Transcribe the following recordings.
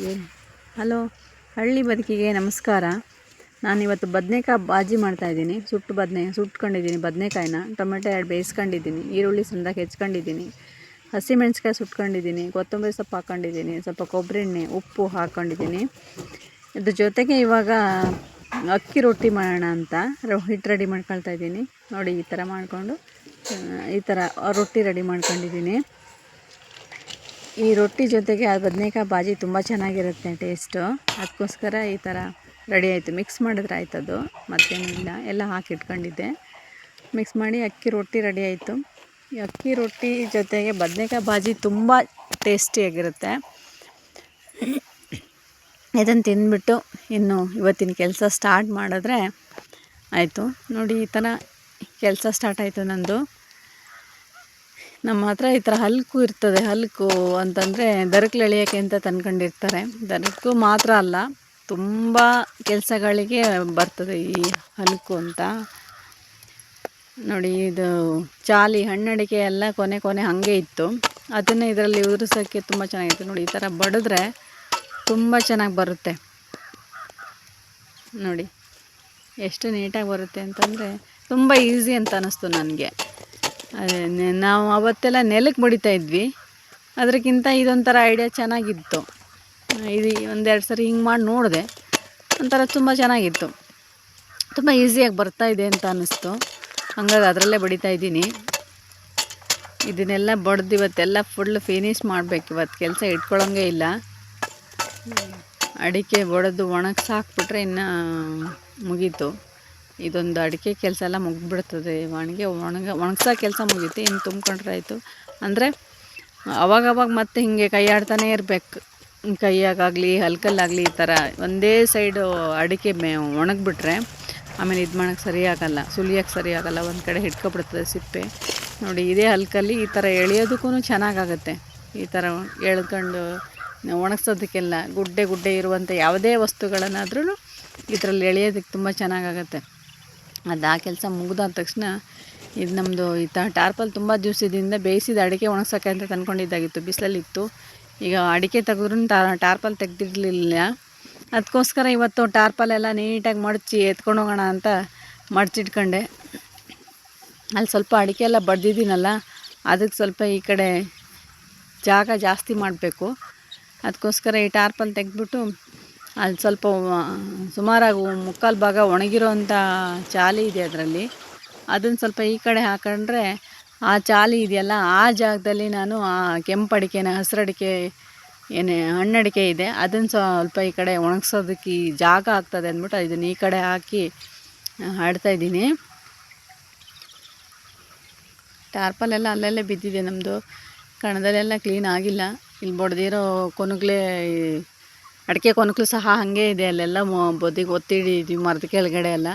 ಏನು? ಹಲೋ, ಹಳ್ಳಿ ಬದುಕಿಗೆ ನಮಸ್ಕಾರ. ನಾನಿವತ್ತು ಬದನೇಕಾಯಿ ಬಾಜಿ ಮಾಡ್ತಾಯಿದ್ದೀನಿ ಸುಟ್ಟು ಬದನೆ, ಸುಟ್ಕೊಂಡಿದ್ದೀನಿ ಬದನೇಕಾಯಿನ. ಟೊಮೆಟೊ ಎರಡು ಬೇಯಿಸ್ಕೊಂಡಿದ್ದೀನಿ. ಈರುಳ್ಳಿ ಸುಂದಕ್ಕೆ ಹೆಚ್ಕೊಂಡಿದ್ದೀನಿ. ಹಸಿಮೆಣ್ಸಿಕಾಯಿ ಸುಟ್ಕೊಂಡಿದ್ದೀನಿ. ಕೊತ್ತಂಬರಿ ಸೊಪ್ಪು ಹಾಕ್ಕೊಂಡಿದ್ದೀನಿ ಸ್ವಲ್ಪ ಕೊಬ್ಬರಿ ಎಣ್ಣೆ, ಉಪ್ಪು ಹಾಕ್ಕೊಂಡಿದ್ದೀನಿ ಇದ್ರ ಜೊತೆಗೆ ಇವಾಗ ಅಕ್ಕಿ ರೊಟ್ಟಿ ಮಾಡೋಣ ಅಂತ ಹಿಟ್ಟು ರೆಡಿ ಮಾಡ್ಕೊಳ್ತಾ ಇದ್ದೀನಿ. ನೋಡಿ, ಈ ಥರ ಮಾಡಿಕೊಂಡು ಈ ಥರ ರೊಟ್ಟಿ ರೆಡಿ ಮಾಡ್ಕೊಂಡಿದ್ದೀನಿ. ಈ ರೊಟ್ಟಿ ಜೊತೆಗೆ ಆ ಬದನೇಕಾಯಿ ಬಾಜಿ ತುಂಬ ಚೆನ್ನಾಗಿರುತ್ತೆ ಟೇಸ್ಟು ಅದಕ್ಕೋಸ್ಕರ ಈ ಥರ ರೆಡಿ ಆಯಿತು. ಮಿಕ್ಸ್ ಮಾಡಿದ್ರೆ ಆಯ್ತದು ಮತ್ತೇನಿಲ್ಲ ಎಲ್ಲ ಹಾಕಿಟ್ಕೊಂಡಿದ್ದೆ ಮಿಕ್ಸ್ ಮಾಡಿ ಅಕ್ಕಿ ರೊಟ್ಟಿ ರೆಡಿ ಆಯಿತು. ಈ ಅಕ್ಕಿ ರೊಟ್ಟಿ ಜೊತೆಗೆ ಬದನೇಕಾಯಿ ಬಾಜಿ ತುಂಬ ಟೇಸ್ಟಿಯಾಗಿರುತ್ತೆ ಇದನ್ನು ತಿಂದ್ಬಿಟ್ಟು ಇನ್ನು ಇವತ್ತಿನ ಕೆಲಸ ಸ್ಟಾರ್ಟ್ ಮಾಡಿದ್ರೆ ಆಯಿತು. ನೋಡಿ ಈ ಥರ ಕೆಲಸ ಸ್ಟಾರ್ಟ್ ಆಯಿತು ನಂದು. ನಮ್ಮ ಹತ್ರ ಈ ಥರ ಹಲ್ಕು ಇರ್ತದೆ, ಹಲ್ಕು ಅಂತಂದರೆ ದರಕ್ಲು ಎಳೆಯೋಕ್ಕೆ ಅಂತ ತಂದ್ಕೊಂಡಿರ್ತಾರೆ. ದರಕ್ಕೂ ಮಾತ್ರ ಅಲ್ಲ, ತುಂಬ ಕೆಲಸಗಳಿಗೆ ಬರ್ತದೆ ಈ ಹಲ್ಕು ಅಂತ. ನೋಡಿ, ಇದು ಚಾಲಿ ಹಣ್ಣಡಿಕೆ ಎಲ್ಲ ಕೊನೆ ಕೊನೆ ಹಾಗೆ ಇತ್ತು. ಅದನ್ನು ಇದರಲ್ಲಿ ಉದುರಿಸೋಕ್ಕೆ ತುಂಬ ಚೆನ್ನಾಗಿತ್ತು. ನೋಡಿ, ಈ ಥರ ಬಡಿದ್ರೆ ತುಂಬ ಚೆನ್ನಾಗಿ ಬರುತ್ತೆ. ನೋಡಿ, ಎಷ್ಟು ನೀಟಾಗಿ ಬರುತ್ತೆ ಅಂತಂದರೆ ತುಂಬ ಈಸಿ ಅಂತ ಅನ್ನಿಸ್ತು ನನಗೆ. ನಾವು ಅವತ್ತೆಲ್ಲ ನೆಲಕ್ಕೆ ಬಡಿತಾ ಇದ್ವಿ. ಅದಕ್ಕಿಂತ ಇದೊಂಥರ ಐಡಿಯಾ ಚೆನ್ನಾಗಿತ್ತು. ಇದು ಒಂದೆರಡು ಸರಿ ಹಿಂಗೆ ಮಾಡಿ ನೋಡಿದೆ. ಒಂಥರ ತುಂಬ ಚೆನ್ನಾಗಿತ್ತು. ತುಂಬ ಈಸಿಯಾಗಿ ಬರ್ತಾ ಇದೆ ಅಂತ ಅನ್ನಿಸ್ತು. ಹಂಗಾಗಿ ಅದರಲ್ಲೇ ಬಡಿತಾ ಇದ್ದೀನಿ. ಇದನ್ನೆಲ್ಲ ಬಡ್ದು ಇವತ್ತೆಲ್ಲ ಫುಲ್ ಫಿನಿಶ್ ಮಾಡಬೇಕು. ಇವತ್ತು ಕೆಲಸ ಇಟ್ಕೊಳ್ಳೋಂಗೆ ಇಲ್ಲ. ಅಡಿಕೆ ಬಡಿದು ಒಣಗಿಸಿ ಹಾಕ್ಬಿಟ್ರೆ ಇನ್ನು ಮುಗೀತು. ಇದೊಂದು ಅಡಿಕೆ ಕೆಲಸ ಎಲ್ಲ ಮುಗಿದ್ಬಿಡ್ತದೆ. ಒಣಗಿ, ಒಣಗ, ಒಣಗ್ಸೋ ಕೆಲಸ ಮುಗೀತು ಇನ್ನು ತುಂಬ್ಕೊಂಡ್ರೆ ಆಯಿತು. ಅಂದರೆ ಅವಾಗವಾಗ ಮತ್ತೆ ಹೀಗೆ ಕೈ ಇರಬೇಕು. ಕೈಯಾಗಲಿ ಹಲ್ಕಲ್ಲಾಗಲಿ ಈ ಥರ ಒಂದೇ ಸೈಡು ಅಡಿಕೆ ಮೇ, ಒಣಗಿಬಿಟ್ರೆ ಆಮೇಲೆ ಇದು ಮಾಡೋಕ್ಕೆ ಸರಿ ಆಗಲ್ಲ ಸುಲಿಯೋಕ್ಕೆ ಸರಿ ಆಗಲ್ಲ ಒಂದು ಕಡೆ ಹಿಡ್ಕೊಬಿಡ್ತದೆ ಸಿಪ್ಪೆ. ನೋಡಿ, ಇದೇ ಹಲ್ಕಲ್ಲಿ ಈ ಥರ ಎಳೆಯೋದಕ್ಕೂ ಚೆನ್ನಾಗಾಗುತ್ತೆ. ಈ ಥರ ಎಳ್ಕೊಂಡು ಒಣಗ್ಸೋದಕ್ಕೆಲ್ಲ ಗುಡ್ಡೆ ಗುಡ್ಡೆ ಇರುವಂಥ ಯಾವುದೇ ವಸ್ತುಗಳನ್ನಾದ್ರೂ ಇದರಲ್ಲಿ ಎಳೆಯೋದಕ್ಕೆ ತುಂಬ ಚೆನ್ನಾಗಾಗತ್ತೆ. ಅದು ಆ ಕೆಲಸ ಮುಗಿದಾದ ತಕ್ಷಣ ಇದು ನಮ್ಮದು ಈ ತ, ಟಾರ್ಪಲ್ ತುಂಬ ದಿವಸದಿಂದ ಬೇಯಿಸಿದ ಅಡಿಕೆ ಒಣಗ್ಸೋಕೆ ಅಂತ ತಂದ್ಕೊಂಡಿದ್ದಾಗಿತ್ತು, ಬಿಸಿಲಲ್ಲಿತ್ತು. ಈಗ ಅಡಿಕೆ ತೆಗೆದ್ರೂ ಟಾರ್ಪಲ್ ತೆಗೆದಿರಲಿಲ್ಲ. ಅದಕ್ಕೋಸ್ಕರ ಇವತ್ತು ಟಾರ್ಪಲ್ ಎಲ್ಲ ನೀಟಾಗಿ ಮಡಚಿ ಎತ್ಕೊಂಡು ಹೋಗೋಣ ಅಂತ ಮಡಚಿಟ್ಕೊಂಡೆ. ಅಲ್ಲಿ ಸ್ವಲ್ಪ ಅಡಿಕೆ ಎಲ್ಲ ಬಡ್ದಿದ್ದೀನಲ್ಲ ಅದಕ್ಕೆ ಸ್ವಲ್ಪ ಈ ಕಡೆ ಜಾಗ ಜಾಸ್ತಿ ಮಾಡಬೇಕು. ಅದಕ್ಕೋಸ್ಕರ ಈ ಟಾರ್ಪಲ್ ತೆಗೆದ್ಬಿಟ್ಟು ಅಲ್ಲಿ ಸ್ವಲ್ಪ ಸುಮಾರಾಗಿ ಮುಕ್ಕಾಲು ಭಾಗ ಒಣಗಿರೋವಂಥ ಚಾಲಿ ಇದೆ ಅದರಲ್ಲಿ. ಅದನ್ನು ಸ್ವಲ್ಪ ಈ ಕಡೆ ಹಾಕೊಂಡ್ರೆ ಆ ಚಾಲಿ ಇದೆಯಲ್ಲ, ಆ ಜಾಗದಲ್ಲಿ ನಾನು ಆ ಕೆಂಪು ಅಡಿಕೆನ ಹಸಿರಡಿಕೆ, ಏನೇ, ಹಣ್ಣಡಿಕೆ ಇದೆ. ಅದನ್ನು ಸ್ವಲ್ಪ ಈ ಕಡೆ ಒಣಗಿಸೋದಕ್ಕೆ ಈ ಜಾಗ ಆಗ್ತದೆ ಅಂದ್ಬಿಟ್ಟು ಇದನ್ನು ಈ ಕಡೆ ಹಾಕಿ ಹಾಡ್ತಾಯಿದ್ದೀನಿ ಟಾರ್ಪಲೆಲ್ಲ ಅಲ್ಲಲ್ಲೇ ಬಿದ್ದಿದೆ ನಮ್ಮದು ಕಣದಲ್ಲೆಲ್ಲ ಕ್ಲೀನ್ ಆಗಿಲ್ಲ. ಇಲ್ಲಿ ಬಡ್ದಿರೋ ಕೊನುಗ್ಲೇ ಅಡಿಕೆ ಕೊನಕಲು ಸಹ ಹಾಗೆ ಇದೆ ಅಲ್ಲೆಲ್ಲ ಬದಿಗೆ ಒತ್ತಿಡಿದ್ವಿ ಮರದ ಕೆಳಗಡೆ ಎಲ್ಲ.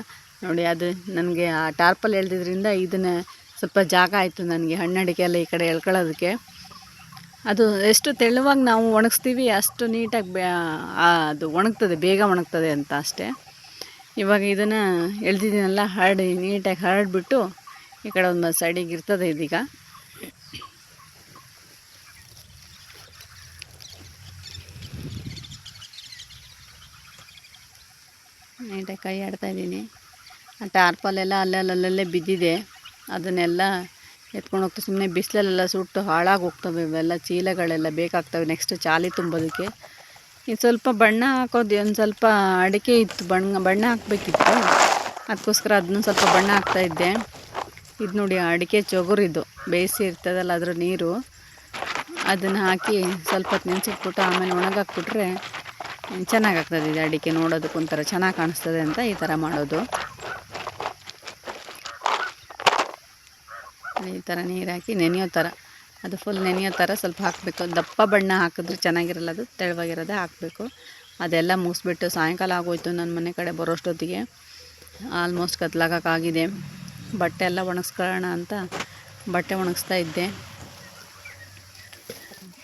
ನೋಡಿ ಅದು ನನಗೆ ಆ ಟಾರ್ಪಲ್ ಎಳ್ದಿದ್ರಿಂದ ಇದನ್ನು ಸ್ವಲ್ಪ ಜಾಗ ಆಯಿತು ನನಗೆ ಹಣ್ಣಡಿಕೆ ಎಲ್ಲ ಈ ಕಡೆ ಎಳ್ಕೊಳ್ಳೋದಕ್ಕೆ. ಅದು ಎಷ್ಟು ತೆಳುವಾಗಿ ನಾವು ಒಣಗಿಸ್ತೀವಿ ಅಷ್ಟು ನೀಟಾಗಿ ಬೇ ಅದು ಒಣಗ್ತದೆ, ಬೇಗ ಒಣಗ್ತದೆ ಅಂತ ಅಷ್ಟೇ. ಇವಾಗ ಇದನ್ನು ಎಳ್ದಿದ್ದೀನಲ್ಲ, ಹರಡಿ ನೀಟಾಗಿ ಹರಡಿಬಿಟ್ಟು ಈ ಕಡೆ ಒಂದು ಸೈಡಿಗೆ ಇರ್ತದೆ ಇದೀಗ. ನೀಟಾಗಿ ಕೈ ಆಡ್ತಾಯಿದ್ದೀನಿ ಆ ಟಾರ್ಪಲೆಲ್ಲ ಅಲ್ಲಲ್ಲೇ ಬಿದ್ದಿದೆ. ಅದನ್ನೆಲ್ಲ ಎತ್ಕೊಂಡು ಹೋಗ್ತಾ ಸುಮ್ಮನೆ ಬಿಸಿಲಲ್ಲೆಲ್ಲ ಸುಟ್ಟು ಹಾಳಾಗಿ ಹೋಗ್ತವೆ ಇವೆಲ್ಲ ಚೀಲಗಳೆಲ್ಲ ಬೇಕಾಗ್ತವೆ ನೆಕ್ಸ್ಟ್ ಚಾಲಿ ತುಂಬೋದಕ್ಕೆ. ಇದು ಸ್ವಲ್ಪ ಬಣ್ಣ ಹಾಕೋದು, ಒಂದು ಸ್ವಲ್ಪ ಅಡಿಕೆ ಇತ್ತು, ಬಣ್ಣ ಬಣ್ಣ ಹಾಕಬೇಕಿತ್ತು. ಅದಕ್ಕೋಸ್ಕರ ಅದನ್ನು ಸ್ವಲ್ಪ ಬಣ್ಣ ಹಾಕ್ತಾಯಿದ್ದೆ ಇದು ನೋಡಿ ಅಡಿಕೆ ಚೊಗುರಿದು ಬೇಯಿಸಿ ಇರ್ತದಲ್ಲ ಅದರ ನೀರು. ಅದನ್ನು ಹಾಕಿ ಸ್ವಲ್ಪ ಹೊತ್ತು ನೆನೆಸಿಟ್ಬಿಟ್ಟು ಆಮೇಲೆ ಒಣಗಾಕ್ಬಿಟ್ರೆ ಚೆನ್ನಾಗಾಗ್ತದೆ ಇದು ಅಡಿಕೆ ನೋಡೋದಕ್ಕೆ ಒಂಥರ ಚೆನ್ನಾಗಿ ಕಾಣಿಸ್ತದೆ ಅಂತ ಈ ಥರ ಮಾಡೋದು. ಈ ಥರ ನೀರು ಹಾಕಿ ನೆನೆಯೋ ಥರ ಅದು ಫುಲ್ ನೆನೆಯೋ ಥರ ಸ್ವಲ್ಪ ಹಾಕಬೇಕು. ದಪ್ಪ ಬಣ್ಣ ಹಾಕಿದ್ರೆ ಚೆನ್ನಾಗಿರಲ್ಲ, ಅದು ತೆಳುವಾಗಿರೋದೇ ಹಾಕಬೇಕು. ಅದೆಲ್ಲ ಮುಗಿಸ್ಬಿಟ್ಟು ಸಾಯಂಕಾಲ ಆಗೋಯ್ತು ನನ್ನ ಮನೆ ಕಡೆ ಬರೋಷ್ಟೊತ್ತಿಗೆ. ಆಲ್ಮೋಸ್ಟ್ ಕತ್ಲಾಗೋಕ್ಕಾಗಿದೆ ಬಟ್ಟೆ ಎಲ್ಲ ಒಣಗಿಸ್ಕೊಳ್ಳೋಣ ಅಂತ ಬಟ್ಟೆ ಒಣಗಿಸ್ತಾ ಇದ್ದೆ.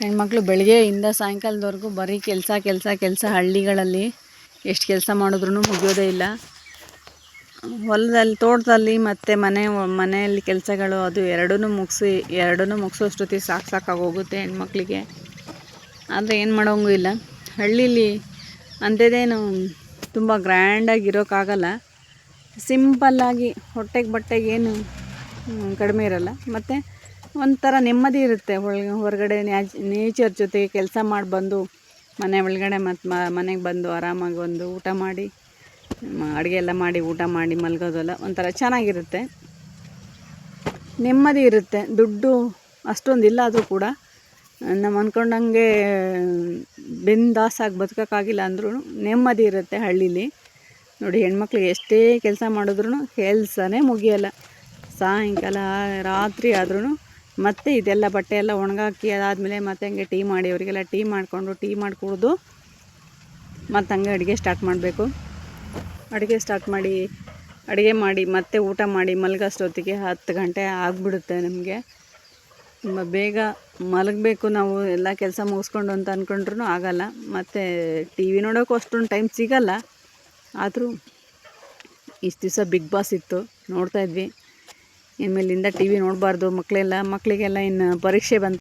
ಹೆಣ್ಮಕ್ಳು ಬೆಳಗ್ಗೆಯಿಂದ ಸಾಯಂಕಾಲದವರೆಗೂ ಬರೀ ಕೆಲಸ ಕೆಲಸ ಕೆಲಸ ಹಳ್ಳಿಗಳಲ್ಲಿ ಎಷ್ಟು ಕೆಲಸ ಮಾಡಿದ್ರೂ ಮುಗಿಯೋದೇ ಇಲ್ಲ. ಹೊಲದಲ್ಲಿ, ತೋಟದಲ್ಲಿ ಮತ್ತು ಮನೆ, ಮನೆಯಲ್ಲಿ ಕೆಲಸಗಳು ಅದು ಎರಡೂ ಮುಗಿಸಿ ಎರಡೂ ಮುಗಿಸೋಷ್ಟೊತ್ತಿಗೆ ಸಾಕು ಸಾಕಾಗೋಗುತ್ತೆ ಹೆಣ್ಮಕ್ಳಿಗೆ. ಆದರೆ ಏನು ಮಾಡೋಂಗೂ ಇಲ್ಲ. ಹಳ್ಳೀಲಿ ಅಂಥದ್ದೇನು ತುಂಬ ಗ್ರ್ಯಾಂಡಾಗಿ ಇರೋಕ್ಕಾಗಲ್ಲ ಸಿಂಪಲ್ಲಾಗಿ ಹೊಟ್ಟೆಗೆ ಬಟ್ಟೆಗೇನು ಕಡಿಮೆ ಇರಲ್ಲ. ಮತ್ತು ಒಂಥರ ನೆಮ್ಮದಿ ಇರುತ್ತೆ. ಒಳಗೆ ಹೊರಗಡೆ ನೇಚರ್ ಜೊತೆಗೆ ಕೆಲಸ ಮಾಡಿ ಬಂದು, ಮನೆ ಒಳಗಡೆ ಮತ್ತು ಮನೆಗೆ ಬಂದು ಆರಾಮಾಗಿ ಒಂದು ಊಟ ಮಾಡಿ ಅಡುಗೆ ಎಲ್ಲ ಮಾಡಿ, ಊಟ ಮಾಡಿ, ಮಲಗೋದೆಲ್ಲ ಒಂಥರ ಚೆನ್ನಾಗಿರುತ್ತೆ. ನೆಮ್ಮದಿ ಇರುತ್ತೆ. ದುಡ್ಡು ಅಷ್ಟೊಂದು ಇಲ್ಲ ಆದರೂ ಕೂಡ, ನಾವು ಅಂದ್ಕೊಂಡಂಗೆ ಬೆಂದಾಸಾಗಿ ಬದುಕೋಕ್ಕಾಗಿಲ್ಲ ಅಂದ್ರೂ ನೆಮ್ಮದಿ ಇರುತ್ತೆ ಹಳ್ಳೀಲಿ. ನೋಡಿ ಹೆಣ್ಮಕ್ಳು ಎಷ್ಟೇ ಕೆಲಸ ಮಾಡಿದ್ರೂ ಕೆಲಸನೇ ಮುಗಿಯೋಲ್ಲ. ಸಾಯಂಕಾಲ, ರಾತ್ರಿ ಆದ್ರೂ ಮತ್ತೆ ಇದೆಲ್ಲ ಬಟ್ಟೆ ಎಲ್ಲ ಒಣಗಾಕಿ ಅದಾದಮೇಲೆ ಮತ್ತೆ ಹಂಗೆ ಟೀ ಮಾಡಿ, ಅವರಿಗೆಲ್ಲ ಟೀ ಮಾಡಿಕೊಂಡು ಟೀ ಮಾಡಿ ಕುಡಿದು ಮತ್ತು ಹಂಗೆ ಅಡುಗೆ ಸ್ಟಾರ್ಟ್ ಮಾಡಬೇಕು. ಅಡುಗೆ ಸ್ಟಾರ್ಟ್ ಮಾಡಿ, ಅಡುಗೆ ಮಾಡಿ, ಮತ್ತೆ ಊಟ ಮಾಡಿ ಮಲಗೋಷ್ಟೊತ್ತಿಗೆ ಹತ್ತು ಗಂಟೆ ಆಗಿಬಿಡುತ್ತೆ ನಮಗೆ. ತುಂಬ ಬೇಗ ಮಲಗಬೇಕು ನಾವು, ಎಲ್ಲ ಕೆಲಸ ಮುಗಿಸ್ಕೊಂಡು ಅಂತ ಅಂದ್ಕೊಂಡ್ರೂ ಆಗಲ್ಲ. ಮತ್ತು ಟಿ ವಿ ನೋಡೋಕ್ಕೂ ಅಷ್ಟೊಂದು ಟೈಮ್ ಸಿಗಲ್ಲ. ಆದರೂ ಇಷ್ಟು ದಿವಸ ಬಿಗ್ ಬಾಸ್ ಇತ್ತು ನೋಡ್ತಾಯಿದ್ವಿ ಇನ್ಮೇಲಿಂದ ಟಿ ವಿ ನೋಡಬಾರ್ದು ಮಕ್ಕಳೆಲ್ಲ ಮಕ್ಕಳಿಗೆಲ್ಲ ಇನ್ನು ಪರೀಕ್ಷೆ ಬಂತು.